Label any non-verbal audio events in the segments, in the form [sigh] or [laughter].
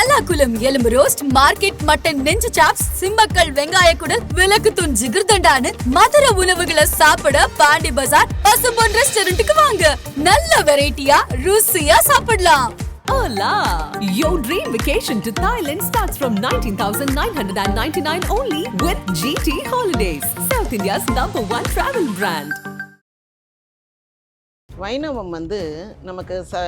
தல்லாக்குளம் எலும்பு roast market mutton நெஞ்சு chops Simmakkal வெங்காய குடல் விளக்கு தூண் ஜிகிர்தண்டான்னு மதுர உணவுகளை சாப்பிட பாண்டி பஜார் பசும்பொன் ரெஸ்டாரண்ட்டுக்கு வாங்க நல்ல வெரைட்டியா ருசியா சாப்பிடலாம் Hola! Your dream vacation to Thailand starts from 19,999 only with GT Holidays, South India's number one travel brand. வைணவம் வந்து நமக்கு ச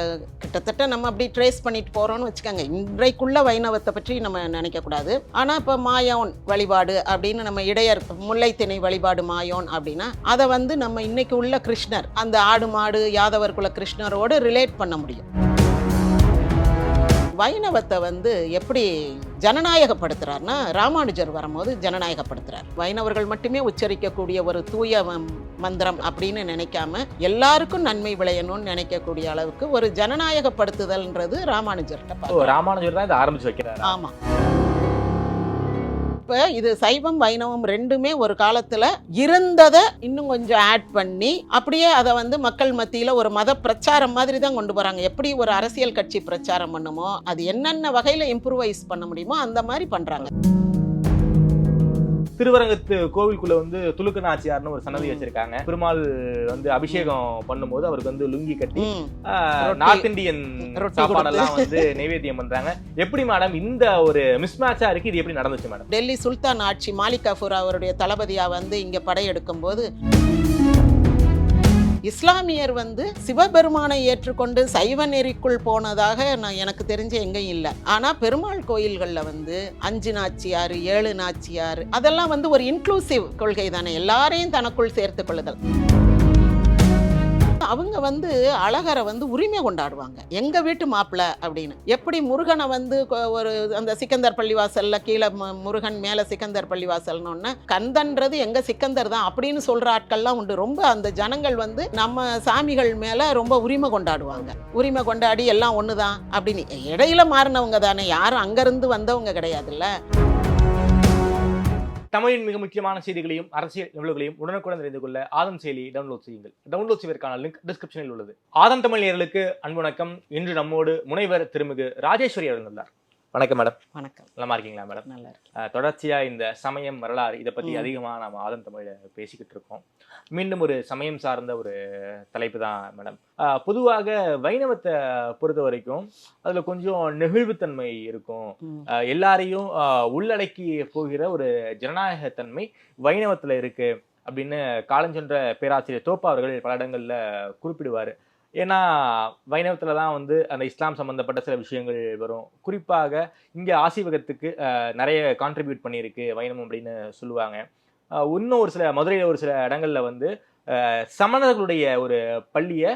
கிட்டத்தட்ட நம்ம அப்படி ட்ரேஸ் பண்ணிட்டு போகிறோம்னு வச்சுக்கோங்க. இன்றைக்குள்ள வைணவத்தை பற்றி நம்ம நினைக்கக்கூடாது ஆனால் இப்போ மாயோன் வழிபாடு அப்படின்னு நம்ம இடையர் முல்லைத்திணை வழிபாடு மாயோன் அப்படின்னா அதை வந்து நம்ம இன்னைக்கு உள்ள கிருஷ்ணர் அந்த ஆடு மாடு யாதவர் குல கிருஷ்ணரோடு ரிலேட் பண்ண முடியும். வைணவத்தை வந்து எப்படி ஜனநாயகப்படுத்துறாருன்னா ராமானுஜர் வரும்போது ஜனநாயகப்படுத்துறார். வைணவர்கள் மட்டுமே உச்சரிக்கக்கூடிய ஒரு தூய மந்திரம் அப்படின்னு நினைக்காம எல்லாருக்கும் நன்மை விளையணும்னு நினைக்கக்கூடிய அளவுக்கு ஒரு ஜனநாயகப்படுத்துதல்ன்றது ராமானுஜர்கிட்ட. ராமானுஜர் தான் இதை ஆரம்பிச்சு வைக்கிறாரு? ஆமா. இப்போ இது சைவம் வைணவம் ரெண்டுமே ஒரு காலத்தில் இருந்ததை இன்னும் கொஞ்சம் ஆட் பண்ணி அப்படியே அதை வந்து மக்கள் மத்தியில் ஒரு மத பிரச்சாரம் மாதிரி தான் கொண்டு போகிறாங்க எப்படி ஒரு அரசியல் கட்சி பிரச்சாரம் பண்ணுமோ அது என்னென்ன வகையில் இம்ப்ரூவைஸ் பண்ண முடியுமோ அந்த மாதிரி பண்ணுறாங்க திருவரங்கத்து கோவிலுக்குள்ள வந்து துலுக்க நாச்சியார்னு ஒரு சன்னதி வச்சிருக்காங்க. பெருமாள் வந்து அபிஷேகம் பண்ணும்போது அவருக்கு வந்து லுங்கி கட்டி நார்த் இந்தியன் சாப்பாடெல்லாம் வந்து நைவேத்தியம் பண்றாங்க. எப்படி மேடம் இந்த ஒரு மிஸ்மேட்சா இருக்கு? இது எப்படி நடந்துச்சு மேடம் டெல்லி சுல்தான் ஆட்சி மாலிக் கஃபூர் அவருடைய தளபதியா வந்து இங்க படையெடுக்கும் போது இஸ்லாமியர் வந்து சிவபெருமானை ஏற்றுக்கொண்டு சைவ நெறிக்குள் போனதாக நான் எனக்கு தெரிஞ்ச எங்கேயும் இல்லை. ஆனால் பெருமாள் கோயில்களில் வந்து அஞ்சு நாச்சியார் ஏழு நாச்சியார் அதெல்லாம் வந்து ஒரு இன்க்ளூசிவ் கொள்கை தானே எல்லாரையும் தனக்குள் சேர்த்துக் கொள்ளுதல். அவங்க வந்து அழகரை வந்து உரிமை கொண்டாடுவாங்க. எங்க வீட்டு மாப்பிள்ளை அப்படின்னு. எப்படி முருகனை வந்து ஒரு அந்த சிக்கந்தர் பள்ளிவாசல்ல கீழே முருகன் மேல சிக்கந்தர் பள்ளிவாசல்னு கந்தன்றது எங்க சிக்கந்தர் தான் அப்படின்னு சொல்ற ஆட்கள்லாம் உண்டு. ரொம்ப அந்த ஜனங்கள் வந்து நம்ம சாமிகள் மேல ரொம்ப உரிமை கொண்டாடுவாங்க. உரிமை கொண்டாடி எல்லாம் ஒண்ணுதான் அப்படின்னு. இடையில மாறினவங்க தானே. யாரும் அங்கிருந்து வந்தவங்க கிடையாதுல்ல. தமிழின் மிக முக்கியமான செய்திகளையும் அரசியல் நிகழ்வுகளையும் உடனுக்குடன் தெரிந்து கொள்ள ஆதம் செயலி டவுன்லோட் செய்யுங்கள். டவுன்லோட் செய்வதற்கான லிங்க் டிஸ்கிரிப்ஷனில் உள்ளது. ஆதம் தமிழ் நேர்களுக்கு அன்பு வணக்கம். இன்று நம்மோடு முனைவர் திருமிகு ராஜேஸ்வரி அவர்கள் உள்ளார். வணக்கம் மேடம். வணக்கம். நலமா இருக்கீங்களா மேடம்? நல்லா இருக்கு அஹ் தொடர்ச்சியா இந்த சமயம் வரலாறு இதை பத்தி ம். அதிகமா நம்ம ஆதம் தமிழ்ல பேசிக்கிட்டு இருக்கோம். மீண்டும் ஒரு சமயம் சார்ந்த ஒரு தலைப்பு தான் மேடம். பொதுவாக வைணவத்தை பொறுத்த வரைக்கும் அதுல கொஞ்சம் நெகிழ்வுத்தன்மை இருக்கும். எல்லாரையும் அஹ், உள்ளடக்கி போகிற ஒரு ஜனநாயகத்தன்மை வைணவத்துல இருக்கு அப்படின்னு காலஞ்சென்ற பேராசிரியர் தோப்பா அவர்கள் பல இடங்கள்ல குறிப்பிடுவார். ஏன்னா வைணவத்துல தான் வந்து அந்த இஸ்லாம் சம்பந்தப்பட்ட சில விஷயங்கள் வரும். குறிப்பாக இங்க ஆசீவகத்துக்கு நிறைய கான்ட்ரிபியூட் பண்ணியிருக்கு வைணவம் அப்படின்னு சொல்லுவாங்க. இன்னும் ஒரு சில மதுரையில் ஒரு சில இடங்கள்ல வந்து சமணர்களுடைய ஒரு பள்ளியை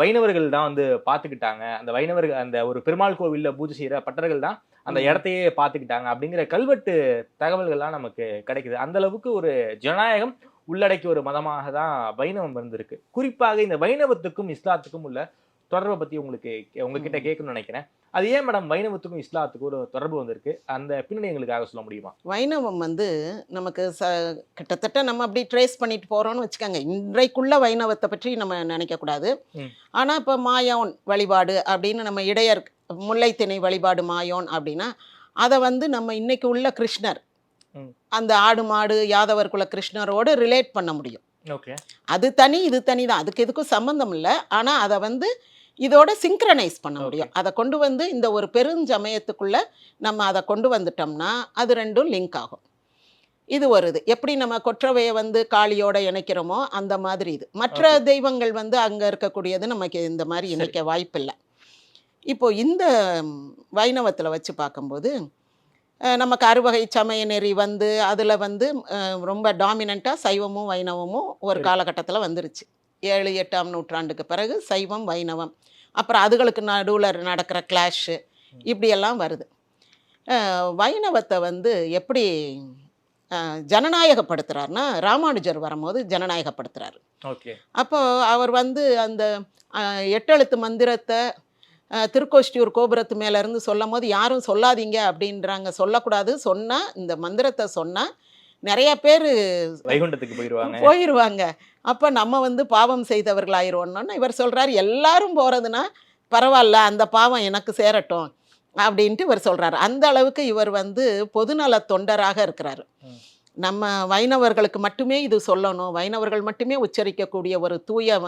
வைணவர்கள் தான் வந்து பார்த்துக்கிட்டாங்க. அந்த வைணவர்கள் அந்த ஒரு பெருமாள் கோவில்ல பூஜை செய்யற பட்டர்கள் தான் அந்த. இடத்தையே பார்த்துக்கிட்டாங்க. அப்படிங்கிற கல்வெட்டு தகவல்கள்லாம் நமக்கு கிடைக்குது. அந்த அளவுக்கு ஒரு ஜனநாயகம் உள்ளடக்கிய ஒரு மதமாக தான் வைணவம் இருந்திருக்கு குறிப்பாக இந்த வைணவத்துக்கும் இஸ்லாத்துக்கும் உள்ள தொடர்பை பத்தி உங்களுக்கு உங்ககிட்ட. கேட்கணும்னு நினைக்கிறேன் அது ஏன் மேடம் வைணவத்துக்கும் இஸ்லாத்துக்கும் ஒரு தொடர்பு வந்திருக்கு அந்த பின்னணி எங்களுக்காக சொல்ல முடியுமா வைணவம் வந்து நமக்கு ச கிட்டத்தட்ட நம்ம அப்படி ட்ரேஸ் பண்ணிட்டு போகிறோம்னு வச்சுக்கோங்க இன்றைக்குள்ள வைணவத்தை பற்றி நம்ம நினைக்கக்கூடாது. ஆனால் இப்போ மாயோன் வழிபாடு அப்படின்னு நம்ம இடையர் முல்லைத்திணை வழிபாடு மாயோன் அப்படின்னா அதை வந்து நம்ம இன்னைக்கு உள்ள கிருஷ்ணர். அந்த ஆடு மாடு யாதவர் குல கிருஷ்ணரோடு ரிலேட் பண்ண முடியும். அது தனி இது தனி தான். அதுக்கு எதுக்கும் சம்மந்தம் இல்லை. ஆனால் அதை வந்து இதோட சிங்க்ரனைஸ் பண்ண முடியும். அதை கொண்டு வந்து இந்த ஒரு பெருஞ்சமயத்துக்குள்ள நம்ம அதை கொண்டு வந்துட்டோம்னா அது ரெண்டும் லிங்க் ஆகும். இது ஒரு இது. எப்படி நம்ம கொற்றவையை வந்து காளியோட இணைக்கிறோமோ அந்த மாதிரி இது. மற்ற. தெய்வங்கள் வந்து அங்கே இருக்கக்கூடியது நமக்கு இந்த மாதிரி இணைக்க வாய்ப்பில்லை. இப்போ இந்த வைணவத்தில் வச்சு பார்க்கும்போது நமக்கு அறுவகை சமய நெறி வந்து அதில் வந்து ரொம்ப டாமினண்ட்டாக சைவமும் வைணவமும் ஒரு. காலகட்டத்தில் வந்துருச்சு. ஏழு எட்டாம் நூற்றாண்டுக்கு பிறகு சைவம் வைணவம். அப்புறம் அதுகளுக்கு நடுவில் நடக்கிற கிளாஷு இப்படியெல்லாம் வருது. வைணவத்தை வந்து எப்படி அஹ், ஜனநாயகப்படுத்துறாருன்னா ராமானுஜர் வரும்போது ஜனநாயகப்படுத்துறாரு. ஓகே. அப்போ அவர் வந்து அந்த எட்டெழுத்து மந்திரத்தை திருக்கோஷ்டியூர் கோபுரத்து மேல இருந்து சொல்லும் போது யாரும் சொல்லாதீங்க அப்படின்றாங்க. சொல்லக்கூடாது. சொன்னா இந்த மந்திரத்தை சொன்னா நிறைய பேர் வைகுண்டத்துக்கு போயிடுவாங்க போயிடுவாங்க அப்போ நம்ம வந்து பாவம் செய்தவர்கள் ஆயிடுவோம்னு இவர் சொல்றாரு. எல்லாரும் போறதுன்னா பரவாயில்ல அந்த பாவம் எனக்கு சேரட்டும் அப்படின்ட்டு இவர் சொல்றாரு. அந்த அளவுக்கு இவர் வந்து பொதுநல தொண்டராக இருக்கிறாரு. நம்ம வைணவர்களுக்கு மட்டுமே இது சொல்லணும். வைணவர்கள் மட்டுமே உச்சரிக்கக்கூடிய ஒரு தூய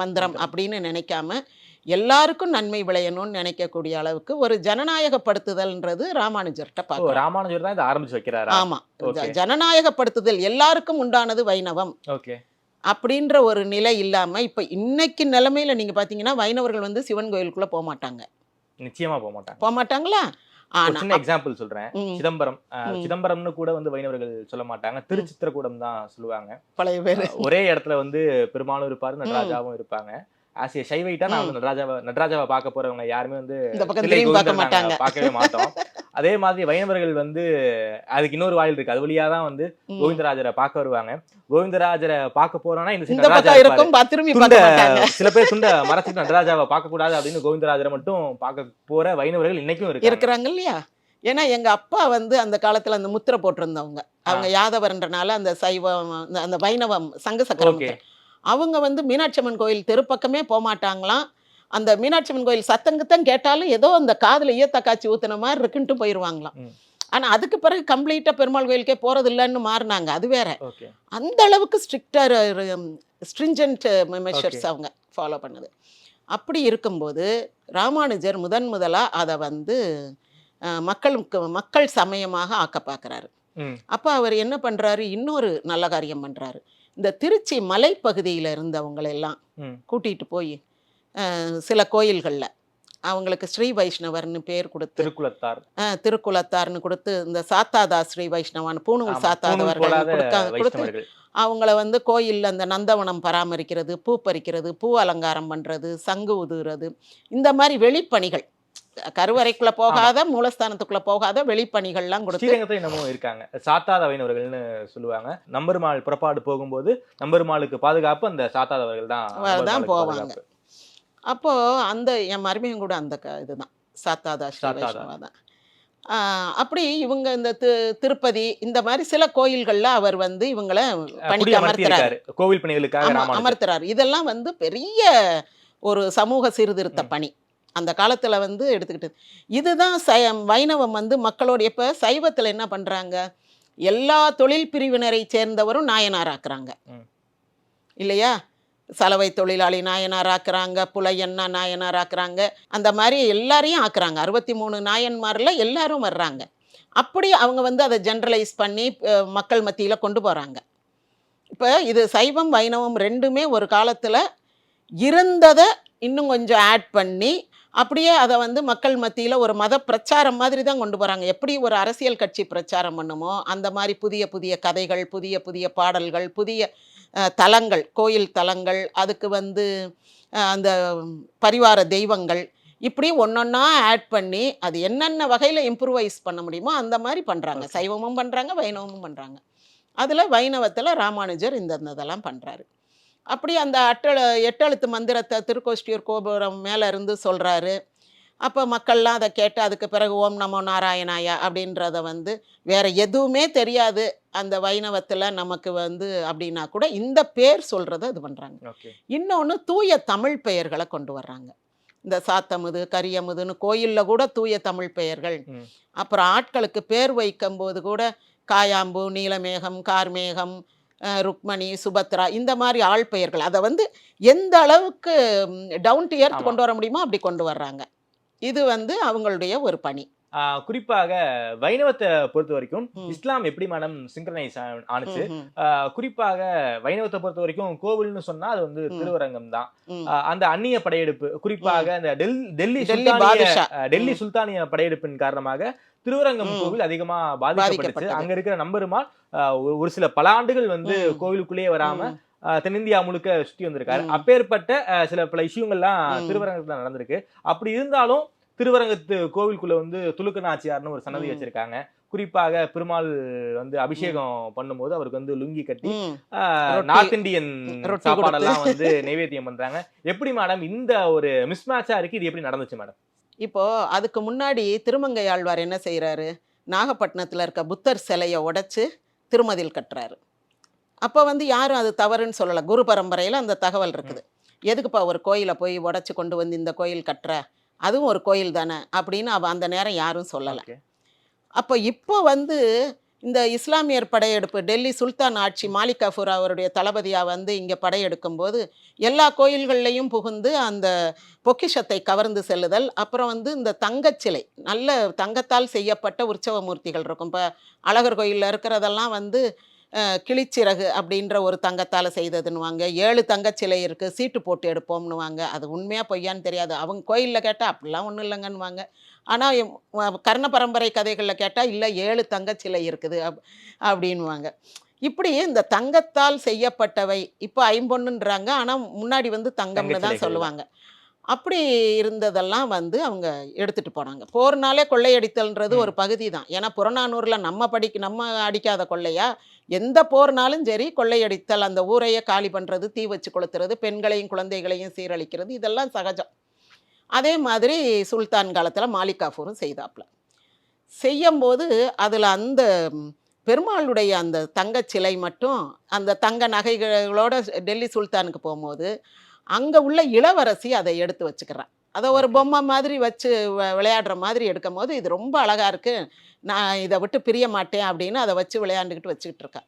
மந்திரம். அப்படின்னு நினைக்காம எல்லாருக்கும் நன்மை விளையணும்னு நினைக்கக்கூடிய அளவுக்கு ஒரு ஜனநாயகப்படுத்துதல்ன்றது ராமானுஜர்கிட்ட ஓ, பார்க்கலாம் ராமானுஜர் தான் இதை ஆரம்பிச்சு வைக்கிறாரா? ஆமா. Okay. ஜ- ஜனநாயகப்படுத்துதல் எல்லாருக்கும் உண்டானது வைணவம். ஓகே. அப்படின்ற ஒரு நிலை இல்லாம இப்ப இன்னைக்கு நிலைமையில நீங்க பாத்தீங்கன்னா வைணவர்கள் வந்து சிவன் கோயிலுக்குள்ள போக மாட்டாங்க. நிச்சயமா போக மாட்டாங்க. போக மாட்டாங்களா? சின்ன எக்ஸாம்பிள் சொல்றேன். சிதம்பரம். சிதம்பரம்னு கூட வந்து வைணவர்கள் சொல்ல மாட்டாங்க. திருச்சித்திரக்கூடம் தான் சொல்லுவாங்க. பழைய பேரு. ஒரே இடத்துல வந்து பெருமாளும் இருப்பாரு நடராஜாவும் இருப்பாங்க. ஆஸ் ஏ சைவைட்டா நான் வந்து நடராஜாவை நடராஜாவை பார்க்க போறவங்க யாருமே வந்து பார்க்கவே மாட்டோம். அதே மாதிரி வைணவர்கள் வந்து அதுக்கு இன்னொரு வாயில் இருக்கு. அது வழியா தான் வந்து. கோவிந்தராஜரை பார்க்க வருவாங்க. கோவிந்தராஜரை பார்க்க போறோம்னா இந்த பா- திரும்பி சில பேர் துண்ட மறைச்சிட்டு நடராஜாவை பார்க்க கூடாது அப்படின்னு கோவிந்தராஜரை மட்டும் பார்க்க போற வைணவர்கள் இன்னைக்கும் இருக்கு இருக்கிறாங்க இல்லையா? ஏன்னா எங்க அப்பா வந்து அந்த காலத்துல அந்த முத்திரை போட்டிருந்தவங்க. அவங்க யாதவர்ன்றனால அந்த சைவம் அந்த- வைணவம் சங்க சக்கரம். அவங்க வந்து மீனாட்சி அம்மன் கோயில் தெருப்பக்கமே போக மாட்டாங்களாம் அந்த மீனாட்சி அம்மன் கோயில் சத்தங்கத்தான் கேட்டாலும் ஏதோ அந்த காதுல ஈயத்த காய்ச்சி ஊத்துன மாதிரி இருக்குன்ட்டு போயிருவாங்களாம். ம். ஆனா அதுக்கு பிறகு கம்ப்ளீட்டா பெருமாள் கோயிலுக்கே போறது இல்லைன்னு மாறினாங்க. அது வேற. அந்த அளவுக்கு ஸ்ட்ரிக்டர் ஸ்ட்ரிஞ்சன்ட் மெஷர்ஸ் அவங்க ஃபாலோ பண்ணுது. அப்படி இருக்கும்போது ராமானுஜர் முதன் முதலாக அதை வந்து மக்களுக்கு மக்கள் சமயமாக ஆக்க பார்க்குறாரு அப்போ அவர் என்ன பண்ணுறாரு இன்னொரு நல்ல காரியம் பண்ணுறாரு இந்த திருச்சி மலைப்பகுதியில் இருந்தவங்களெல்லாம் கூட்டிகிட்டு போய் சில கோயில்களில். அவங்களுக்கு ஸ்ரீ வைஷ்ணவர்னு பேர் கொடுத்து திருக்குளத்தார். அஹ், திருக்குலத்தார்னு கொடுத்து இந்த சாத்தாதா ஸ்ரீ வைஷ்ணவான் பூணூல் சாத்தாதவர்கள் கொடுத்து அவங்கள வந்து கோயிலில் அந்த நந்தவனம் பராமரிக்கிறது பூ பறிக்கிறது பூ அலங்காரம் பண்ணுறது சங்கு உதுறது இந்த மாதிரி வெளிப்பணிகள். கருவறைக்குள்ள போகாத மூலஸ்தானத்துக்குள்ள போகாத வெளிப்பணிகள்லாம் கொடுத்து ஸ்ரீரங்கத்துல என்னமோ இருக்காங்க. சாத்தாத வைணவர்கள்னு சொல்லுவாங்க. நம்பெருமாள் புறப்பாடு போகும்போது நம்பெருமாளுக்கு பாதுகாப்பு அந்த சாத்தாதவர்கள் தான் போவாங்க. அப்போ அந்த என் மருமையும் கூட அந்த இதுதான். சாத்தாதா சாத்தாதா. தான் ஆஹ் அப்படி இவங்க இந்த திருப்பதி இந்த மாதிரி சில கோயில்கள்ல அவர் வந்து இவங்கள பணிக்கு அமர்த்துறாரு. கோவில் பணிகளுக்காக அமர்த்துறாரு. இதெல்லாம் வந்து பெரிய ஒரு சமூக சீர்திருத்த. பணி. அந்த காலத்துல வந்து எடுத்துக்கிட்டு இதுதான் சை வைணவம் வந்து மக்களோட இப்ப சைவத்துல என்ன பண்றாங்க? எல்லா தொழில் பிரிவினரை சேர்ந்தவரும் நாயனாராக்குறாங்க. இல்லையா? சலவை தொழிலாளி நாயனார் ஆக்குறாங்க புலையண்ணா நாயனார் ஆக்குறாங்க அந்த மாதிரி எல்லாரையும் ஆக்குறாங்க. அறுபத்தி மூணு நாயன்மார்ல எல்லாரும் வர்றாங்க. அப்படி அவங்க வந்து அதை ஜென்ரலைஸ் பண்ணி மக்கள் மத்தியில் கொண்டு போகிறாங்க இப்போ இது சைவம் வைணவம் ரெண்டுமே ஒரு காலத்தில் இருந்ததை இன்னும் கொஞ்சம் ஆட் பண்ணி அப்படியே அதை வந்து மக்கள் மத்தியில் ஒரு மத பிரச்சாரம் மாதிரி தான் கொண்டு போகிறாங்க எப்படி ஒரு அரசியல் கட்சி பிரச்சாரம் பண்ணுமோ அந்த மாதிரி புதிய புதிய கதைகள் புதிய புதிய பாடல்கள் புதிய தலங்கள் கோயில் தலங்கள் அதுக்கு வந்து அந்த பரிவார தெய்வங்கள் இப்படி ஒன்றொன்னா ஆட் பண்ணி அது என்னென்ன வகையில் இம்ப்ரூவைஸ் பண்ண முடியுமோ அந்த மாதிரி பண்ணுறாங்க. சைவமும் பண்ணுறாங்க வைணவமும் பண்ணுறாங்க அதில் வைணவத்தில் ராமானுஜர் இந்த இதெல்லாம் பண்ணுறாரு அப்படி அந்த அட்டெழு எட்டெழுத்து மந்திரத்தை திருக்கோஷ்டியூர் கோபுரம் மேலே இருந்து சொல்கிறாரு அப்போ மக்கள்லாம் அதை கேட்டு அதுக்கு பிறகு ஓம் நமோ நாராயணாயா அப்படின்றத வந்து வேற எதுவுமே தெரியாது அந்த வைணவத்தில் நமக்கு வந்து அப்படின்னா கூட இந்த பேர் சொல்கிறத இது பண்ணுறாங்க இன்னொன்று தூய தமிழ் பெயர்களை கொண்டு வர்றாங்க. இந்த சாத்தமுது கரியமுதுன்னு கோயிலில் கூட தூய தமிழ் பெயர்கள். அப்புறம் ஆட்களுக்கு பேர் வைக்கும்போது கூட காயாம்பு நீலமேகம் கார்மேகம் ருக்மணி சுபத்ரா இந்த மாதிரி ஆள் பெயர்கள். அதை வந்து எந்த அளவுக்கு டவுன் டு எர்த். கொண்டு வர முடியுமோ அப்படி கொண்டு வர்றாங்க. இது வந்து அவங்களுடைய ஒரு பணி. குறிப்பாக வைணவத்தை பொறுத்த வரைக்கும். இஸ்லாம் எப்படி மேடம் சிங்க்ரனைஸ் ஆனுச்சு? குறிப்பாக வைணவத்தை பொறுத்த வரைக்கும் கோவில்னு சொன்னா அது வந்து. திருவரங்கம் தான். அந்த அந்நிய படையெடுப்பு குறிப்பாக அந்த டெல் டெல்லி டெல்லி சுல்தானிய டெல்லி. சுல்தானிய படையெடுப்பின் காரணமாக திருவரங்கம். கோவில் அதிகமா பாதிக்கப்பட்டுச்சு. அங்க இருக்கிற நம்பெருமாள் ஆஹ் ஒரு- சில பல ஆண்டுகள் வந்து. கோவிலுக்குள்ளேயே வராம தென்னிந்தியா முழுக்க சுத்தி வந்திருக்காரு. அப்பேற்பட்ட சில பல இஷ்யூங்கள்லாம். திருவரங்கத்துல நடந்திருக்கு அப்படி இருந்தாலும் திருவரங்கத்து கோவிலுக்குள்ள வந்து துலுக்க நாச்சியார்னு ஒரு சன்னதி. வச்சிருக்காங்க குறிப்பாக பெருமாள் வந்து அபிஷேகம் பண்ணும்போது அவருக்கு வந்து லுங்கி கட்டி நார்த் இந்தியன் சாப்பாடெல்லாம் வந்து நைவேத்தியம் பண்றாங்க எப்படி மேடம் இந்த ஒரு மிஸ்மேட்சா இருக்கு இது எப்படி நடந்துச்சு மேடம் இப்போ அதுக்கு முன்னாடி திருமங்கை ஆழ்வார் என்ன செய்கிறாரு நாகப்பட்டினத்தில் இருக்க புத்தர் சிலையை உடைச்சு திருமதில் கட்டுறாரு. அப்போ வந்து யாரும் அது தவறுன்னு சொல்லலை. குரு பரம்பரையில் அந்த தகவல் இருக்குது. எதுக்குப்பா ஒரு கோயிலை போய் உடைச்சு கொண்டு வந்து இந்த கோயில் கட்டுற? அதுவும் ஒரு கோயில் தானே? அப்படின்னு அவ அந்த நேரம் யாரும் சொல்லலை. அப்போ இப்போ வந்து இந்த இஸ்லாமியர் படையெடுப்பு டெல்லி சுல்தான் ஆட்சி மாலிக் கஃபூர் அவருடைய தளபதியாக வந்து இங்கே படையெடுக்கும் போது எல்லா கோயில்கள்லையும் புகுந்து அந்த பொக்கிஷத்தை கவர்ந்து செல்லுதல். அப்புறம் வந்து இந்த தங்கச்சிலை நல்ல தங்கத்தால் செய்யப்பட்ட உற்சவ மூர்த்திகள் இருக்கும். இப்போ அழகர் கோயிலில் இருக்கிறதெல்லாம் வந்து கிளிச்சிறகு அப்படின்ற ஒரு தங்கத்தால் செய்ததுன்னுவாங்க. ஏழு தங்கச்சிலை இருக்குது சீட்டு போட்டு எடுப்போம்னுவாங்க. அது உண்மையாக பொய்யான்னு தெரியாது. அவங்க கோயிலில் கேட்டால் அப்படிலாம் ஒன்றும் இல்லைங்கன்னுவாங்க. ஆனால் கர்ண பரம்பரை கதைகளில் கேட்டால் இல்லை ஏழு தங்கச்சிலை இருக்குது அப் அப்படின்வாங்க இப்படி இந்த தங்கத்தால் செய்யப்பட்டவை இப்போ ஐம்பொன்னுன்றாங்க. ஆனால் முன்னாடி வந்து தங்கம்னு தான். சொல்லுவாங்க. அப்படி இருந்ததெல்லாம் வந்து அவங்க எடுத்துட்டு போனாங்க. போர்னாலே கொள்ளையடித்தல்ன்றது ஒரு பகுதி தான். ஏன்னா புறநானூரில் நம்ம படிக்க நம்ம அடிக்காத கொள்ளையா? எந்த போர்னாலும் சரி கொள்ளையடித்தல் அந்த ஊரையே காலி பண்ணுறது தீ வச்சு கொளுத்துறது பெண்களையும் குழந்தைகளையும் சீரழிக்கிறது இதெல்லாம் சகஜம். அதே மாதிரி சுல்தான் காலத்தில் மாலிக் காஃபூரும் செய்தாப்புல செய்யும்போது அதில் அந்த பெருமாளுடைய அந்த தங்கச் சிலை மட்டும் அந்த தங்க நகைகளோட டெல்லி சுல்தானுக்கு போகும்போது அங்கே உள்ள இளவரசி அதை எடுத்து வச்சுக்கிறான். அதை ஒரு பொம்மை மாதிரி வச்சு விளையாடுற மாதிரி எடுக்கும் போது இது ரொம்ப அழகாக இருக்குது நான் இதை விட்டு பிரிய மாட்டேன் அப்படின்னு அதை வச்சு விளையாண்டுக்கிட்டு வச்சுக்கிட்டு இருக்கா.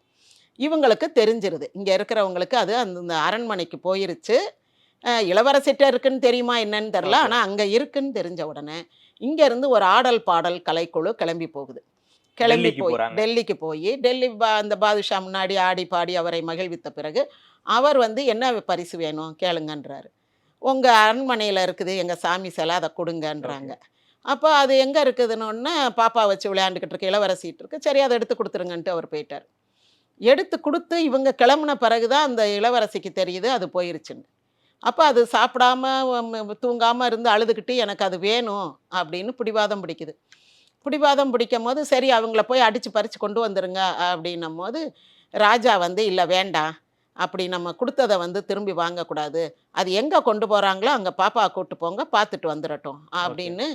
இவங்களுக்கு தெரிஞ்சிருது. இங்கே இருக்கிறவங்களுக்கு அது அந்த அரண்மனைக்கு போயிருச்சு. இளவரசிட்ட இருக்குன்னு தெரியுமா என்னன்னு தெரில. ஆனால் அங்கே இருக்குன்னு தெரிஞ்ச உடனே இங்கேருந்து ஒரு ஆடல் பாடல் கலைக்குழு கிளம்பி போகுது. கிளம்பி போய். டெல்லிக்கு போய் டெல்லி அந்த பாதுஷா முன்னாடி ஆடி பாடி அவரை மகிழ்வித்த பிறகு அவர் வந்து என்ன பரிசு வேணும்? கேளுங்கன்றாரு. உங்கள் அரண்மனையில் இருக்குது எங்கள் சாமி சிலை அதை கொடுங்கன்றாங்க. அப்போ அது எங்கே இருக்குதுன்னு பாப்பா வச்சு விளையாண்டுக்கிட்டு இருக்கு இளவரசிட்டு இருக்கு. சரி அதை எடுத்து கொடுத்துருங்கன்ட்டு அவர் போயிட்டார். எடுத்து கொடுத்து இவங்க கிளம்புன பிறகு தான் அந்த இளவரசிக்கு தெரியுது அது போயிருச்சுன்னு. அப்போ அது சாப்பிடாம உம், தூங்காம இருந்து அழுதுகிட்டு எனக்கு அது வேணும் அப்படின்னு பிடிவாதம் பிடிக்குது. பிடிவாதம் பிடிக்கும் போது சரி அவங்கள போய் அடித்து பறித்து கொண்டு வந்துருங்க அப்படின்னும் போது ராஜா வந்து இல்லை வேண்டாம் அப்படி நம்ம கொடுத்ததை வந்து திரும்பி வாங்கக்கூடாது. அது எங்கே கொண்டு போகிறாங்களோ அங்கே பாப்பா கூட்டு போங்க பார்த்துட்டு வந்துடட்டும் அப்படின்னு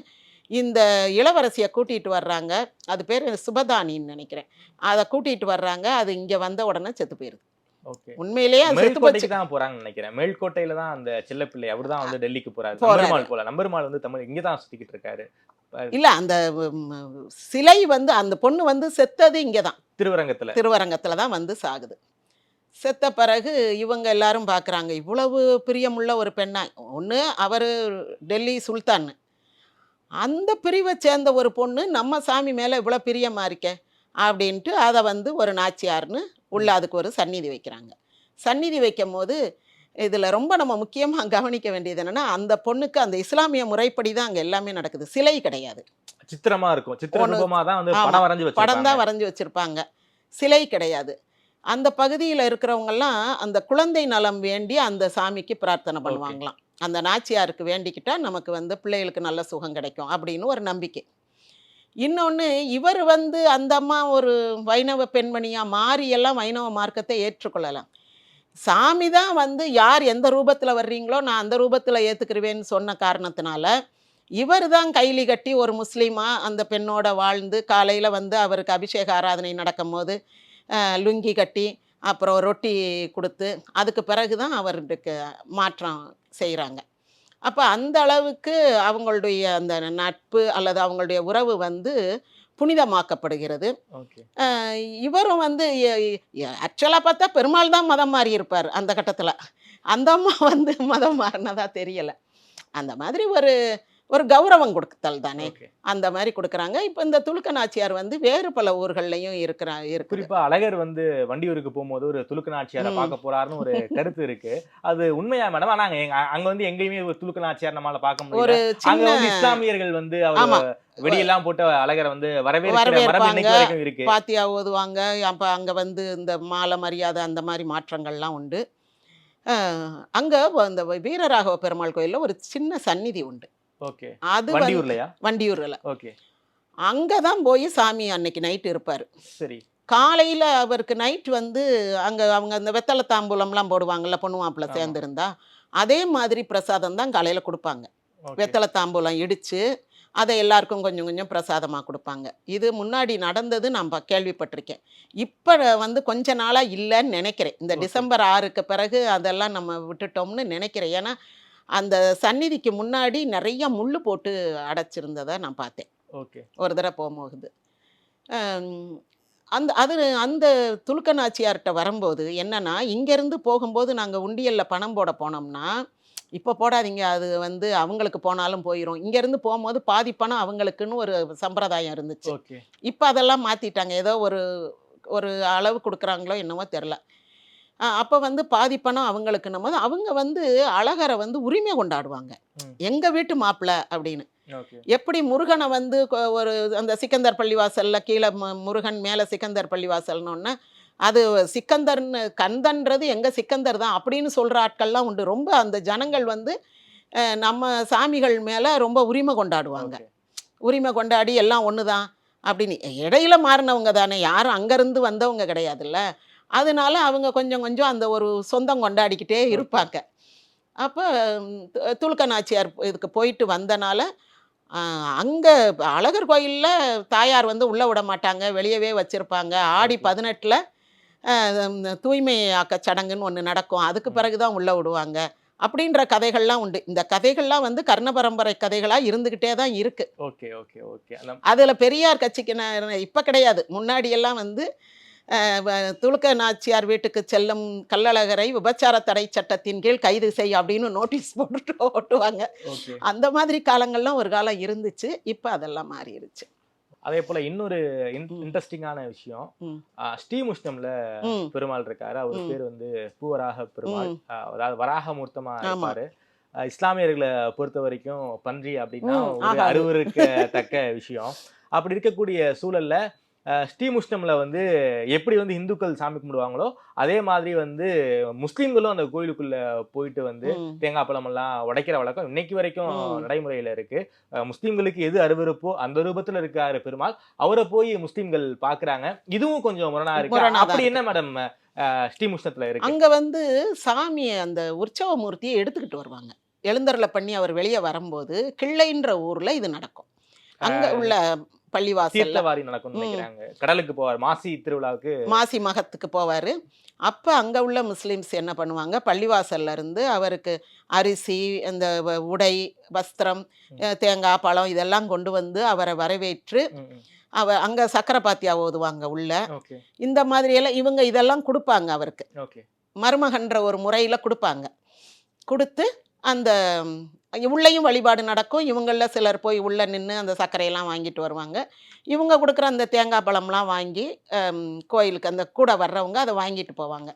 இந்த இளவரசியை கூட்டிகிட்டு வர்றாங்க. அது பேர் சுபதானின்னு நினைக்கிறேன். அதை கூட்டிகிட்டு வர்றாங்க. அது இங்கே வந்த உடனே செத்து போயிருது. ஓகே உண்மையிலேயே மேல்கோட்டைக்கு தான் போறாங்கன்னு நினைக்கிறேன். மேல்கோட்டையில தான் அந்த செல்லப்பிள்ளை அவர் தான் வந்து டெல்லிக்கு போறாரு. நம்பெருமாள் போல. நம்பெருமாள் வந்து தமிழ் இங்க தான் சுத்திக்கிட்டு இருக்காரு. இல்லை அந்த சிலை வந்து அந்த பொண்ணு வந்து செத்தது இங்கே தான் திருவரங்கத்துல. திருவரங்கத்தில் தான் வந்து சாகுது. செத்த பிறகு இவங்க எல்லாரும் பார்க்குறாங்க இவ்வளவு பிரியமுள்ள ஒரு பெண்ணா. ஒன்று அவர் டெல்லி சுல்தான். அந்த பிரிவை சேர்ந்த ஒரு பொண்ணு நம்ம சாமி மேலே இவ்வளோ பிரியமாக இருக்கே அப்படின்ட்டு அதை வந்து ஒரு நாச்சியார்னு உள்ள அதுக்கு ஒரு சந்நிதி வைக்கிறாங்க. சந்நிதி வைக்கும் போது இதில் ரொம்ப நம்ம முக்கியமாக [laughs] கவனிக்க வேண்டியது என்னென்னா அந்த பொண்ணுக்கு அந்த இஸ்லாமிய முறைப்படி தான் அங்கே எல்லாமே நடக்குது. சிலை கிடையாது. சித்திரமா இருக்கும். சித்திர ஒண்ணு- ரூபமா தான் வந்து படம் வரைஞ்சு படம் தான் வரைஞ்சி வச்சுருப்பாங்க. சிலை கிடையாது. அந்த பகுதியில் இருக்கிறவங்கெல்லாம் அந்த குழந்தை நலம் வேண்டி அந்த சாமிக்கு பிரார்த்தனை பண்ணுவாங்களாம். அந்த நாச்சியாருக்கு வேண்டிக்கிட்டா நமக்கு வந்து பிள்ளைகளுக்கு நல்ல சுகம் கிடைக்கும் அப்படின்னு ஒரு நம்பிக்கை. இன்னொன்று இவர் வந்து அந்த அம்மா ஒரு வைணவ பெண்மணியாக மாறியெல்லாம் வைணவ மார்க்கத்தை ஏற்றுக்கொள்ளலாம் சாமி தான் வந்து யார் எந்த ரூபத்தில் வர்றீங்களோ நான் அந்த ரூபத்தில் ஏற்றுக்கிருவேன்னு சொன்ன காரணத்தினால இவர் தான் கைலி கட்டி ஒரு முஸ்லீமாக அந்த பெண்ணோட வாழ்ந்து காலையில் வந்து அவருக்கு அபிஷேக ஆராதனை நடக்கும்போது லுங்கி கட்டி அப்புறம் ரொட்டி கொடுத்து அதுக்கு பிறகு தான் அவருக்கு மாற்றம் செய்கிறாங்க அப்போ அந்த அளவுக்கு அவங்களுடைய அந்த நட்பு அல்லது அவங்களுடைய உறவு வந்து புனிதமாக்கப்படுகிறது. இவரும் வந்து ஆக்சுவலாக பார்த்தா பெருமாள் தான் மதம் மாறி இருப்பார் அந்த கட்டத்தில். அந்த அம்மா வந்து மதம் மாறினதா தெரியலை. அந்த மாதிரி ஒரு ஒரு கௌரவம் கொடுத்தல் தானே. அந்த மாதிரி கொடுக்குறாங்க. இப்போ இந்த துலுக்க நாச்சியார் வந்து வேறு பல ஊர்கள்லையும் இருக்கிறா இருக்குது. குறிப்பா அழகர் வந்து வண்டியூருக்கு போகும்போது ஒரு துலுக்கு நாச்சியாரை. பார்க்க போறாருன்னு ஒரு [laughs] கருத்து இருக்கு. அது உண்மையா மேடம் ஆனா அங்க வந்து எங்கேயுமே ஒரு துலுக்கு நாச்சியார் நம்மளால பார்க்க முடியல. அங்க வந்து இஸ்லாமியர்கள் வந்து. அவர் வெடியெல்லாம் போட்டு அழகரை வந்து வரவேற்பாங்க. இருக்கு. பாத்தியா ஓதுவாங்க. அப்போ அங்கே வந்து இந்த மாலை மரியாதை அந்த மாதிரி மாற்றங்கள்லாம் உண்டு. அங்கே அந்த வீரராகவ பெருமாள் கோயிலில் ஒரு சின்ன சந்நிதி உண்டு. அது வண்டியூர்லயா? வண்டியூரில். ஓகே. அங்கே தான் போய் சாமி அன்னைக்கு நைட்டு இருப்பார். சரி. காலையில் அவருக்கு நைட் வந்து அங்கே அவங்க அந்த வெத்தலை தாம்பூலம்லாம் போடுவாங்கல்ல பொண்ணு மாப்பிள்ளை. சேர்ந்துருந்தா அதே மாதிரி பிரசாதம் தான் காலையில் கொடுப்பாங்க. வெத்தலை தாம்பூலம் இடித்து அதை எல்லாருக்கும் கொஞ்சம் கொஞ்சம் பிரசாதமாக கொடுப்பாங்க. இது முன்னாடி நடந்தது நான் கேள்விப்பட்டிருக்கேன். இப்போ வந்து கொஞ்ச நாளாக இல்லைன்னு நினைக்கிறேன். இந்த. டிசம்பர் ஆறுக்கு பிறகு அதெல்லாம் நம்ம விட்டுட்டோம்னு நினைக்கிறேன். ஏன்னா அந்த சந்நிதிக்கு முன்னாடி நிறைய முள்ளு போட்டு அடைச்சிருந்ததை நான் பார்த்தேன். ஓகே. ஒரு தடவை போகும்போது. ஆம், அந்த அது அந்த துலுக்க நாச்சியார்கிட்ட வரும்போது என்னன்னா இங்கேருந்து போகும்போது நாங்கள் உண்டியலில் பணம் போட போனோம்னா இப்போ போடாதீங்க அது வந்து அவங்களுக்கு போனாலும் போயிடும் இங்கேருந்து போகும்போது பாதி பணம் அவங்களுக்குன்னு ஒரு சம்பிரதாயம் இருந்துச்சு. இப்போ அதெல்லாம் மாற்றிட்டாங்க ஏதோ ஒரு ஒரு அளவு கொடுக்குறாங்களோ என்னவோ தெரில. அப்போ வந்து பாதி பணம் அவங்களுக்குன்னும் போது அவங்க வந்து அழகரை வந்து உரிமை கொண்டாடுவாங்க. ம். எங்கள் வீட்டு மாப்பிள்ளை அப்படின்னு. எப்படி முருகனை வந்து ஒரு அந்த சிக்கந்தர் பள்ளிவாசல்ல கீழே முருகன் மேலே சிக்கந்தர் பள்ளிவாசல்னோடனே அது சிக்கந்தர்னு கந்தன்றது எங்க சிக்கந்தர் தான் அப்படின்னு சொல்ற ஆட்கள்லாம் உண்டு. ரொம்ப அந்த ஜனங்கள் வந்து நம்ம சாமிகள் மேலே ரொம்ப உரிமை கொண்டாடுவாங்க. உரிமை கொண்டாடி எல்லாம் ஒன்று தான் அப்படின்னு. இடையில மாறினவங்க தானே. யாரும் அங்கேருந்து வந்தவங்க கிடையாதுல்ல. அதனால அவங்க கொஞ்சம் கொஞ்சம் அந்த ஒரு சொந்தம் கொண்டாடிக்கிட்டே இருப்பாங்க. அப்போ துலுக்க நாச்சியார் இதுக்கு போயிட்டு வந்தனால அங்கே அழகர் கோயிலில் தாயார் வந்து உள்ளே விட மாட்டாங்க வெளியவே வச்சுருப்பாங்க. ஆடி. பதினெட்டில் தூய்மை ஆக்க சடங்குன்னு ஒன்று நடக்கும். அதுக்கு. பிறகு தான் உள்ளே விடுவாங்க. அப்படின்ற கதைகள்லாம் உண்டு. இந்த கதைகள்லாம் வந்து கர்ண பரம்பரை கதைகளாக இருந்துக்கிட்டே தான் இருக்குது ஓகே ஓகே ஓகே. அதில் பெரியார் கட்சிக்கு இப்போ கிடையாது. முன்னாடியெல்லாம் வந்து துலுக்க நாச்சியார் வீட்டுக்கு செல்லும் கள்ளழகரை விபச்சார தடை சட்டத்தின் கீழ் கைது செய் அப்படின்னு நோட்டீஸ் போட்டுட்டு ஓட்டுவாங்க. அந்த மாதிரி காலங்கள்லாம் ஒரு காலம் இருந்துச்சு. இப்போ அதெல்லாம் மாறிடுச்சு. அதே போல இன்னொரு. இன்ட்ரெஸ்டிங்கான விஷயம். ம். ஆ, ஸ்ரீமுஷ்ணம்ல ம். பெருமாள் இருக்காரு. அவர். பேர் வந்து பூவராக பெருமாள். அதாவது வராகமூர்த்தமா ஆமா. இருப்பாரு. இஸ்லாமியர்களை பொறுத்த வரைக்கும் பன்றி அப்படின்னா ஒரு ஆகாது. அருவருக்கத்தக்க விஷயம். அப்படி இருக்கக்கூடிய சூழல்ல ஸ்ரீமுஷ்ணம்ல வந்து எப்படி வந்து இந்துக்கள் சாமி கும்பிடுவாங்களோ அதே மாதிரி வந்து முஸ்லீம்களும் அந்த கோயிலுக்குள்ள போயிட்டு வந்து. தேங்காய் பழம் எல்லாம் உடைக்கிற வழக்கம் இன்னைக்கு வரைக்கும். நடைமுறையில இருக்கு. முஸ்லீம்களுக்கு எது அருவருப்போ அந்த ரூபத்துல இருக்காரு பெருமாள். அவரை போய் முஸ்லீம்கள் பாக்குறாங்க. இதுவும் கொஞ்சம் முரணா இருக்கு. அப்படி. என்ன மேடம் ஸ்ரீமுஷ்ணத்துல இருக்கு? அங்கே வந்து சாமியை அந்த உற்சவ மூர்த்தியை எடுத்துக்கிட்டு வருவாங்க. எழுந்தருளை பண்ணி அவர் வெளியே வரும்போது கிள்ளைன்ற ஊரில் இது நடக்கும். அங்கே உள்ள பள்ளிவாசல்ல. தீர்த்தவாரி நடக்கும்னு ம். நினைக்கிறாங்க. கடலுக்கு போவார். மாசி திருவிழாவுக்கு மாசி மகத்துக்கு போவார். அப்போ அங்கே உள்ள முஸ்லீம்ஸ் என்ன பண்ணுவாங்க? பள்ளிவாசல்ல இருந்து அவருக்கு அரிசி அந்த வ- உடை வஸ்திரம் தேங்காய் பழம் இதெல்லாம் கொண்டு வந்து அவரை வரவேற்று. அவ அங்கே சக்கரை பாத்தியா ஓதுவாங்க உள்ள. இந்த மாதிரியெல்லாம் இவங்க இதெல்லாம் கொடுப்பாங்க அவருக்கு. மருமகன்ற ஒரு முறையில் கொடுப்பாங்க. கொடுத்து அந்த உள்ளேயும் வழிபாடு நடக்கும். இவங்களில் சிலர் போய் உள்ளே நின்று அந்த சர்க்கரையெல்லாம் வாங்கிட்டு வருவாங்க. இவங்க கொடுக்குற அந்த தேங்காய் பழம்லாம் வாங்கி கோயிலுக்கு அந்த கூட வர்றவங்க அதை வாங்கிட்டு போவாங்க.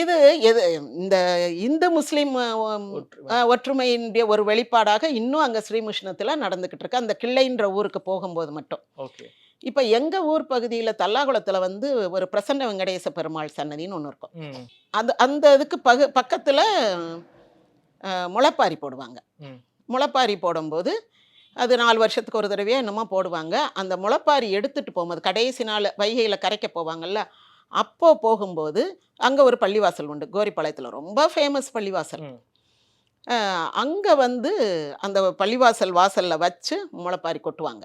இது எது இந்த இந்து முஸ்லீம் ஒற்றுமையினுடைய ஒரு வெளிப்பாடாக இன்னும் அங்கே ஸ்ரீமுஷ்ணத்தில் நடந்துக்கிட்டு இருக்கு. அந்த கிள்ளைன்ற ஊருக்கு போகும்போது மட்டும். ஓகே. இப்போ எங்கள் ஊர் பகுதியில் தல்லாகுளத்தில் வந்து ஒரு பிரசன்ன வெங்கடேச பெருமாள் சன்னதின்னு ஒன்று இருக்கும். அந்த அந்த இதுக்கு பகு பக்கத்தில் முளைப்பாரி போடுவாங்க. முளைப்பாரி போடும்போது அது நாலு வருஷத்துக்கு ஒரு தடவையோ என்னமோ போடுவாங்க. அந்த முளைப்பாரி எடுத்துகிட்டு போகும்போது கடைசி நாள் வைகையில் கரைக்க போவாங்கல்ல அப்போ போகும்போது அங்கே ஒரு பள்ளிவாசல் உண்டு கோரிப்பாளையத்தில். ரொம்ப ஃபேமஸ் பள்ளிவாசல். அங்கே வந்து அந்த பள்ளிவாசல் வாசலில் வச்சு முளைப்பாரி கொட்டுவாங்க.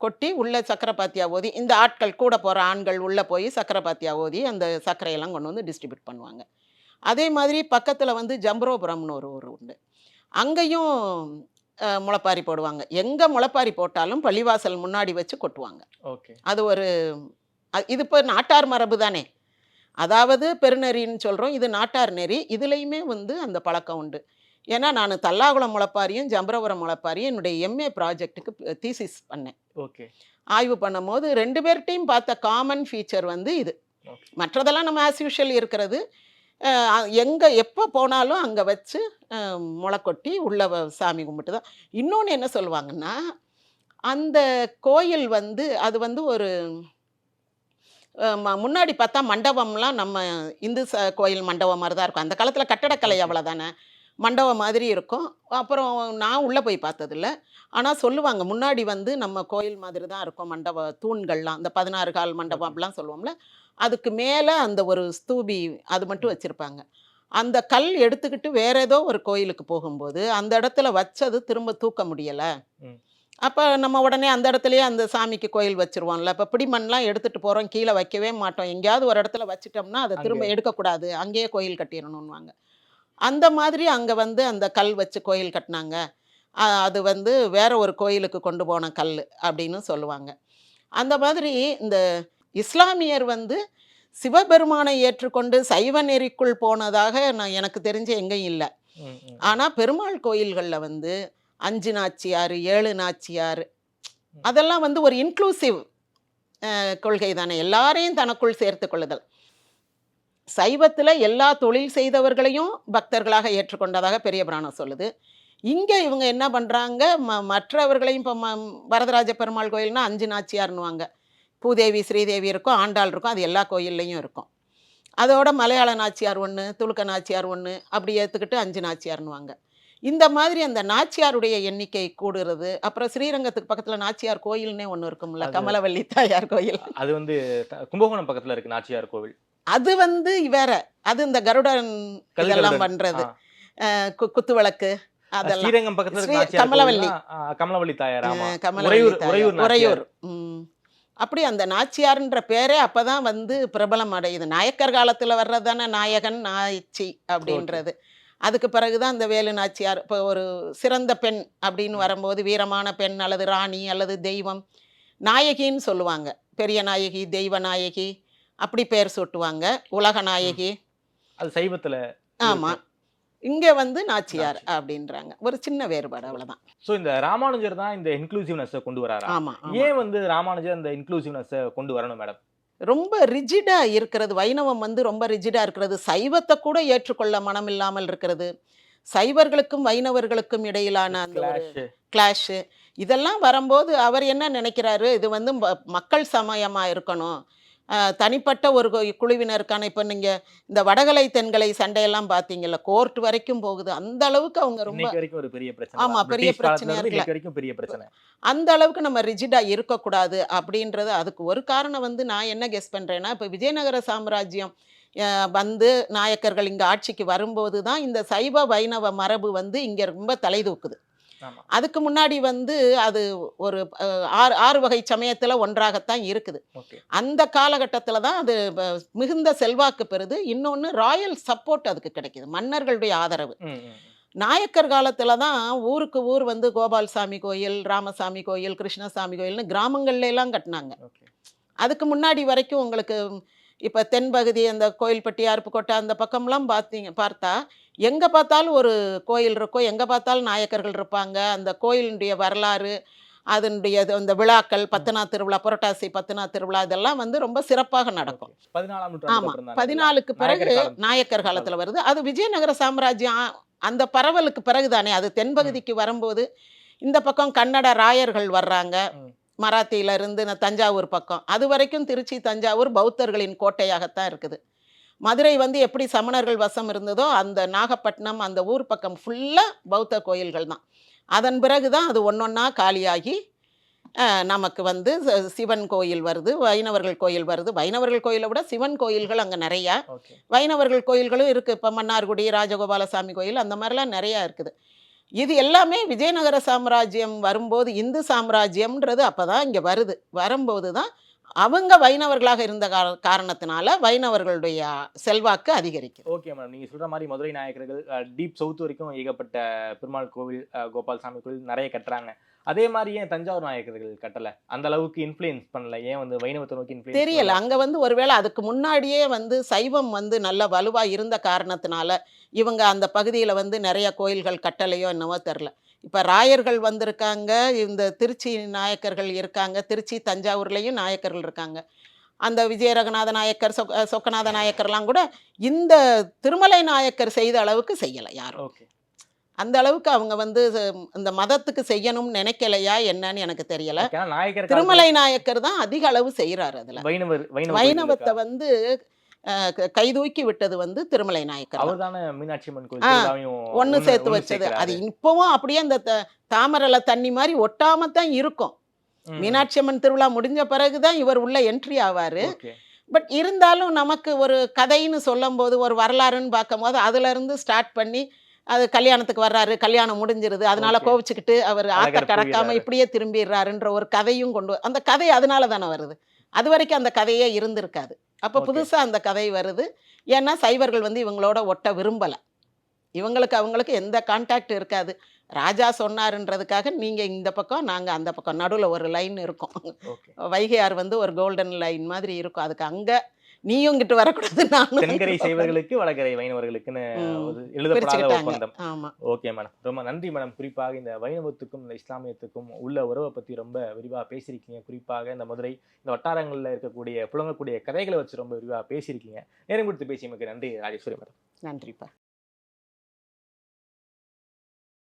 கொட்டி உள்ள சக்கரை பாத்தியா ஓதி இந்த ஆட்கள் கூட போகிற ஆண்கள் உள்ளே போய் சக்கரை பாத்தியா ஓதி அந்த சர்க்கரையெல்லாம் கொண்டு வந்து டிஸ்ட்ரிபியூட் பண்ணுவாங்க. அதே மாதிரி பக்கத்தில் வந்து ஜம்பரோபுரம்னு ஒரு ஊர் உண்டு. அங்கேயும் முளைப்பாரி போடுவாங்க. எங்கே முளைப்பாரி போட்டாலும் பள்ளிவாசல் முன்னாடி வச்சு கொட்டுவாங்க. ஓகே. அது ஒரு இது இப்போ நாட்டார் மரபு தானே. அதாவது பெருநெறின்னு சொல்கிறோம் இது நாட்டார் நெறி. இதுலேயுமே வந்து அந்த பழக்கம் உண்டு. ஏன்னா நான் தல்லாகுளம் முளைப்பாரியும் ஜம்பரபுரம் முளைப்பாரியும் என்னுடைய எம்ஏ ப்ராஜெக்ட்டுக்கு தீசிஸ் பண்ணேன். ஓகே. ஆய்வு பண்ணும்போது ரெண்டு பேர்கிட்டையும் பார்த்த காமன் ஃபீச்சர் வந்து இது. மற்றதெல்லாம் நம்ம ஆஸ் யூஷுவல் இருக்கிறது. எங்கே எப்போ போனாலும் அங்கே வச்சு முளை கொட்டி உள்ள சாமி கும்பிட்டு தான் இன்னொன்று என்ன சொல்லுவாங்கன்னா அந்த கோயில் வந்து அது வந்து ஒரு முன்னாடி பார்த்தா மண்டபம்லாம் நம்ம இந்து ச கோயில் மண்டபம் மாதிரி தான் இருக்கும். அந்த காலத்தில் கட்டடக்கலை Okay. அவ்வளோதானே மண்டபம் மாதிரி இருக்கும். அப்புறம் நான் உள்ளே போய் பார்த்ததில்ல. ஆனால் சொல்லுவாங்க முன்னாடி வந்து நம்ம கோயில் மாதிரி தான் இருக்கும். மண்டப தூண்கள்லாம் அந்த பதினாறு கால் மண்டபம். அப்படிலாம் சொல்லுவோம்ல. அதுக்கு மேலே அந்த ஒரு ஸ்தூபி அது மட்டும் வச்சுருப்பாங்க. அந்த கல் எடுத்துக்கிட்டு வேற ஏதோ ஒரு கோயிலுக்கு போகும்போது அந்த இடத்துல வச்சது திரும்ப தூக்க முடியலை. அப்போ நம்ம உடனே அந்த இடத்துலயே அந்த சாமிக்கு கோயில் வச்சிருவோம்ல. இப்போ பிடிமண்லாம் எடுத்துகிட்டு போகிறோம் கீழே வைக்கவே மாட்டோம். எங்கேயாவது ஒரு இடத்துல வச்சிட்டோம்னா அதை திரும்ப. எடுக்கக்கூடாது. அங்கேயே கோயில் கட்டிடணும்வாங்க அந்த மாதிரி அங்கே வந்து அந்த கல் வச்சு கோயில் கட்டினாங்க. அது வந்து வேற ஒரு கோயிலுக்கு கொண்டு போன கல் அப்படின்னு சொல்லுவாங்க. அந்த மாதிரி இந்த இஸ்லாமியர் வந்து சிவபெருமானை ஏற்றுக்கொண்டு சைவ நெறிக்குள் போனதாக நான் எனக்கு தெரிஞ்ச எங்கேயும் இல்லை. ஆனால் பெருமாள் கோயில்களில் வந்து அஞ்சு நாச்சியார் ஏழு நாச்சியார் அதெல்லாம் வந்து ஒரு இன்க்ளூசிவ் கொள்கை தானே எல்லாரையும் தனக்குள் சேர்த்து கொள்ளுதல். சைவத்தில் எல்லா தொழில் செய்தவர்களையும் பக்தர்களாக ஏற்றுக்கொண்டதாக பெரிய புராணம் சொல்லுது. இங்கே இவங்க என்ன பண்ணுறாங்க ம மற்றவர்களையும் இப்போ ம வரதராஜ பெருமாள் கோயில்னா அஞ்சு நாச்சியார்னுவாங்க பூதேவி ஸ்ரீதேவி இருக்கும் ஆண்டாள் இருக்கும் அது எல்லா கோயில்லையும் இருக்கும். அதோட மலையாள நாச்சியார் ஒன்று துலுக்க நாச்சியார் ஒன்று அப்படி ஏற்றுக்கிட்டு அஞ்சு நாச்சியார்னுவாங்க இந்த மாதிரி அந்த நாச்சியாருடைய எண்ணிக்கை கூடுறது அப்புறம் ஸ்ரீரங்கத்துக்கு பக்கத்தில் நாச்சியார் கோயில்னே ஒன்று இருக்கும்ல கமலவல்லி தாயார் கோயில். அது வந்து கும்பகோணம் பக்கத்துல இருக்கு நாச்சியார் கோவில். அது வந்து வேற. அது இந்த கருடன் இதெல்லாம். பண்றது. ஆ. அஹ் கு- குத்துவிளக்கு அதெல்லாம். ஸ்ரீரங்கம் பக்கத்துல கமலவல்லி. கமலவல்லி தாயார் கமலவல்லி உறையூர். அப்படி அந்த நாச்சியார்ன்ற பேரே அப்பதான் வந்து பிரபலம் அடையுது. நாயக்கர் காலத்துல வர்றது தானே நாயகன் நாய்ச்சி அப்படின்றது. அதுக்கு பிறகுதான் அந்த வேலு நாச்சியார் இப்போ ஒரு சிறந்த பெண் அப்படின்னு வரும்போது வீரமான பெண் அல்லது ராணி அல்லது தெய்வம் நாயகின்னு சொல்லுவாங்க. பெரிய நாயகி தெய்வ நாயகி அப்படி பேர் சூட்டுவாங்க. உலக நாயகி. அது சைவத்துல ஆமா. இங்க வந்து நாச்சியார் அப்படின்றாங்க. ஒரு சின்ன வேறுபாடு அவ்வளவுதான். சோ இந்த ராமானுஜர் தான் இந்த இன்க்ளூசிவ்னஸ் கொண்டு வராரா? ஆமா ஆமா. ஏன் வந்து ராமானுஜர் இந்த இன்க்ளூசிவ்னஸ் கொண்டு வரணும் மேடம் ரொம்ப ரிஜிடா இருக்கிறது. வைணவம் வந்து ரொம்ப ரிஜிடா இருக்கிறது. சைவத்தை கூட ஏற்றுக்கொள்ள மனம் இல்லாமல் இருக்கிறது. சைவர்களுக்கும் வைணவர்களுக்கும் இடையிலான அந்த ஒரு கிளாஷ் இதெல்லாம் வரும்போது அவர் என்ன நினைக்கிறாரு? இது வந்து மக்கள் சமயமா இருக்கணும். தனிப்பட்ட ஒரு குழுவினருக்கான இப்போ நீங்க இந்த வடகலை தென்கலை சண்டையெல்லாம் பார்த்தீங்கல்ல கோர்ட் வரைக்கும் போகுது அந்த அளவுக்கு அவங்க ரொம்ப ஒரு பெரிய பிரச்சனை ஆமா, தான். பெரிய பிரிட்டிஷ் காலத்துல பிரச்சனையா இருந்து இருக்குல்ல. இன்னைக்கு வரைக்கும் பெரிய பிரச்சனை அந்த அளவுக்கு நம்ம ரிஜிடா இருக்கக்கூடாது அப்படின்றது அதுக்கு ஒரு காரணம் வந்து நான் என்ன கெஸ் பண்றேன்னா இப்போ விஜயநகர சாம்ராஜ்யம் வந்து நாயக்கர்கள் இங்க ஆட்சிக்கு வரும்போது தான் இந்த சைவ வைணவ மரபு வந்து இங்க ரொம்ப தலைதூக்குது அதுக்கு முன்னாடி வந்து அது ஒரு ஆறு ஆறு வகை சமயத்துல ஒன்றாகத்தான் இருக்குது. அந்த காலகட்டத்தில் தான் அது மிகுந்த செல்வாக்கு பெறுது. இன்னொன்று ராயல் சப்போர்ட் அதுக்கு கிடைக்குது மன்னர்களுடைய ஆதரவு. நாயக்கர் காலத்தில் தான் ஊருக்கு ஊர் வந்து கோபால்சாமி கோயில் ராமசாமி கோயில் கிருஷ்ணசாமி கோயில்னு கிராமங்கள்ல எல்லாம் கட்டினாங்க. அதுக்கு முன்னாடி வரைக்கும் உங்களுக்கு இப்போ தென்பகுதி அந்த கோயில்பட்டி அருப்புக்கோட்டை அந்த பக்கம்லாம் பார்த்தீங்க பார்த்தா எங்கே பார்த்தாலும் ஒரு கோயில் இருக்கும் எங்கே பார்த்தாலும் நாயக்கர்கள் இருப்பாங்க. அந்த கோயிலுடைய வரலாறு அதனுடைய அந்த விழாக்கள் பத்துநா திருவிழா புரட்டாசி பத்துநா திருவிழா இதெல்லாம் வந்து ரொம்ப சிறப்பாக நடக்கும். ஓகே. பதினாலாம் நூற்றாண்டுக்கு ஆமா. அப்புறம் தான் பதினாலுக்கு பிறகு நாயக்கர் காலத்துல வருது. அது விஜயநகர சாம்ராஜ்யம் அந்த பரவலுக்கு பிறகுதானே அது தென்பகுதிக்கு வரும்போது இந்த பக்கம் கன்னட ராயர்கள் வர்றாங்க. ம். மராத்தியில இருந்து இந்த தஞ்சாவூர் பக்கம். அது வரைக்கும் திருச்சி தஞ்சாவூர் பௌத்தர்களின் கோட்டையாகத்தான் இருக்குது. மதுரை வந்து எப்படி சமணர்கள் வசம் இருந்ததோ அந்த நாகப்பட்டினம் அந்த ஊர் பக்கம் ஃபுல்லாக பௌத்த கோயில்கள் தான். அதன் பிறகு தான் அது ஒன்றொன்னா காலியாகி நமக்கு வந்து சிவன் கோயில் வருது வைணவர்கள் கோயில் வருது. வைணவர்கள் கோயிலை விட சிவன் கோயில்கள் அங்கே நிறையா. வைணவர்கள் கோயில்களும் இருக்குது இப்போ மன்னார்குடி ராஜகோபாலசாமி கோயில் அந்த மாதிரிலாம் நிறையா இருக்குது. இது எல்லாமே விஜயநகர சாம்ராஜ்யம் வரும்போது இந்து சாம்ராஜ்யம்ன்றது அப்போ தான் இங்கே வருது. வரும்போது தான் அவங்க வைணவர்களாக இருந்த கார- காரணத்தினால வைணவர்களுடைய செல்வாக்கு அதிகரிக்கும் ஓகே மேடம் நீங்கள் சொல்கிற மாதிரி மதுரை நாயக்கர்கள் டீப் சவுத் வரைக்கும் ஏகப்பட்ட பெருமாள் கோவில் கோபால்சாமி கோபால் சாமி கோவில் நிறைய கட்டுறாங்க. அதே மாதிரி ஏன் தஞ்சாவூர் நாயக்கர்கள் கட்டல? அந்த அளவுக்கு இன்ஃப்ளூயன்ஸ் பண்ணல. ஏன் வந்து வைணவத்தை நோக்கி தெரியல. அங்கே வந்து ஒருவேளை அதுக்கு முன்னாடியே வந்து சைவம் வந்து நல்ல வலுவாக இருந்த காரணத்தினால இவங்க அந்த பகுதியில் வந்து நிறைய கோயில்கள் கட்டலையோ என்னவோ தெரில இப்போ ராயர்கள் வந்திருக்காங்க. இந்த திருச்சி நாயக்கர்கள் இருக்காங்க. திருச்சி தஞ்சாவூர்லேயும் நாயக்கர்கள் இருக்காங்க. அந்த விஜயரகநாத நாயக்கர் சொக்க சொக்கநாத நாயக்கர்லாம் கூட இந்த திருமலை நாயக்கர் செய்த அளவுக்கு செய்யலை யாரும். ஓகே. அந்த அளவுக்கு அவங்க வந்து இந்த மதத்துக்கு செய்யணும்னு நினைக்கலையா என்னன்னு எனக்கு தெரியல. திருமலை நாயக்கர் தான் அதிக அளவு செய்கிறாரு அதில். வைணவத்தை வந்து கைதூக்கி விட்டது வந்து திருமலை நாயக்கர் தானே. மீனாட்சி ஒன்று சேர்த்து வச்சது. அது. இப்போவும் அப்படியே அந்த தாமரைல தண்ணி மாதிரி ஒட்டாம தான் இருக்கும். மீனாட்சி அம்மன் திருவிழா முடிஞ்ச பிறகுதான் இவர் உள்ள என்ட்ரி ஆவாரு. பட் இருந்தாலும் நமக்கு ஒரு கதைன்னு சொல்லும்போது ஒரு வரலாறுன்னு பார்க்கும்போது அதுல இருந்து ஸ்டார்ட் பண்ணி அது கல்யாணத்துக்கு வர்றாரு கல்யாணம் முடிஞ்சிருது. அதனால. கோவிச்சுக்கிட்டு அவர் ஆத்த கடக்காம. இப்படியே திரும்பிடுறாருன்ற ஒரு கதையும் கொண்டு அந்த கதை அதனால தானே வருது. அது வரைக்கும் அந்த கதையே இருந்திருக்காது. அப்போ Okay. புதுசா அந்த கதை வருது. ஏன்னா சைவர்கள் வந்து இவங்களோட ஒட்ட விரும்பல. இவங்களுக்கு அவங்களுக்கு எந்த கான்டாக்ட் இருக்காது. ராஜா சொன்னாருன்றதுக்காக நீங்கள் இந்த பக்கம் நாங்கள் அந்த பக்கம். நடுவில் ஒரு லைன் இருக்கும். வைகையார் வந்து ஒரு கோல்டன் லைன் மாதிரி இருக்கும். அதுக்கு அங்கே நீயும் இங்கிட்டு வரக்கூடாது நானும் தென்கரை செய்வர்களுக்கு வடகரை வைணவர்களுக்குன்னு எழுதப்படாத ஒப்பந்தம். ஆமாம் ஓகே மேடம். ரொம்ப நன்றி மேடம். குறிப்பாக இந்த வைணவத்துக்கும் இந்த இஸ்லாமியத்துக்கும் உள்ள உறவை பற்றி ரொம்ப விரிவாக பேசியிருக்கீங்க. குறிப்பாக இந்த மதுரை இந்த வட்டாரங்களில் இருக்கக்கூடிய புழங்கக்கூடிய கதைகளை வச்சு ரொம்ப விரிவாக பேசியிருக்கீங்க. நேரம் கொடுத்து பேசியமைக்கு நன்றி ராஜேஸ்வரி மேடம். நன்றிப்பா.